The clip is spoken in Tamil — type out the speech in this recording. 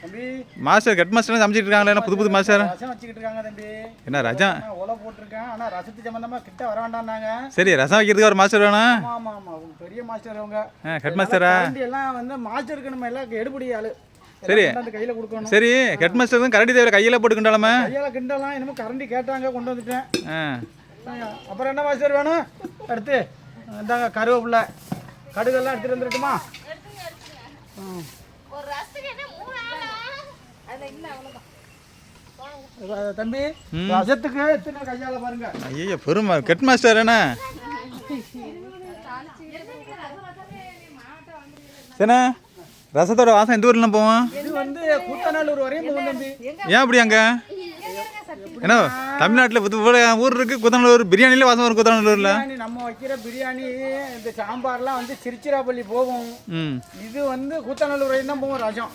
தம்பி. மாஸ்டர் ஹெட் மாஸ்டர் சமைச்சிட்டு இருக்காங்களே என்ன புது புது மாஸ்டர்? ரசம் வச்சுக்கிட்டு இருக்காங்க தம்பி. என்ன ரஜம் நான் உலை போட்டிருக்கேன். ஆனால் ரசத்து சம்மந்தமாக கிட்ட வர வேண்டாம்னாங்க. சரி ரசம் வைக்கிறதுக்கு ஒரு மாஸ்டர் வேணும். ஆமாம் ஆமாம் பெரிய மாஸ்டர் அவங்க. ஹெட் மாஸ்டரா? கரண்டி எல்லாம் வந்து மாஸ்டருக்கு நம்ம எல்லாம் எடுபடி ஆளு. சரி. அந்த கையில் கொடுக்கணும். சரி ஹெட் மாஸ்டர் தான் கரடி தேவையில்ல கையில் போட்டுக்கிட்டாலுமே கையால் கிண்டலாம் என்னமோ கரண்டி கேட்டாங்க கொண்டு வந்துட்டேன். அப்புறம் என்ன மாஸ்டர் வேணும்? அடுத்து இந்தாங்க கருவேப்பிலை. கடுகெல்லாம் எடுத்துகிட்டு வந்துருட்டுமா ஒரு ரசத்துக்கு என்ன மூணு ஆளா அது இல்லை அவ்வளோதான் அஹ் தம்பி ரசத்துக்கு எத்தனை கையால் பாருங்க. ஐயோ பெருமா ஹெட் மாஸ்டர் என்ன? சரிண்ணா ரசத்தோட வாசம் எந்த ஊர்லாம் போவோம்? இது வந்து கூத்தநல்லூர் வரையும் போகும் தம்பி. ஏன் அப்படி அங்கே? என்ன தமிழ்நாட்டில் புது ஊர் இருக்குது குத்தநல்லூர். பிரியாணியில் வாசம் வரும் குத்தநல்லூரில். நம்ம வைக்கிற பிரியாணி இந்த சாம்பார்லாம் வந்து திருச்சிராப்பள்ளி போகும். இது வந்து கூத்தநல்லூர் வரையும் தான் போகும் ரசம்.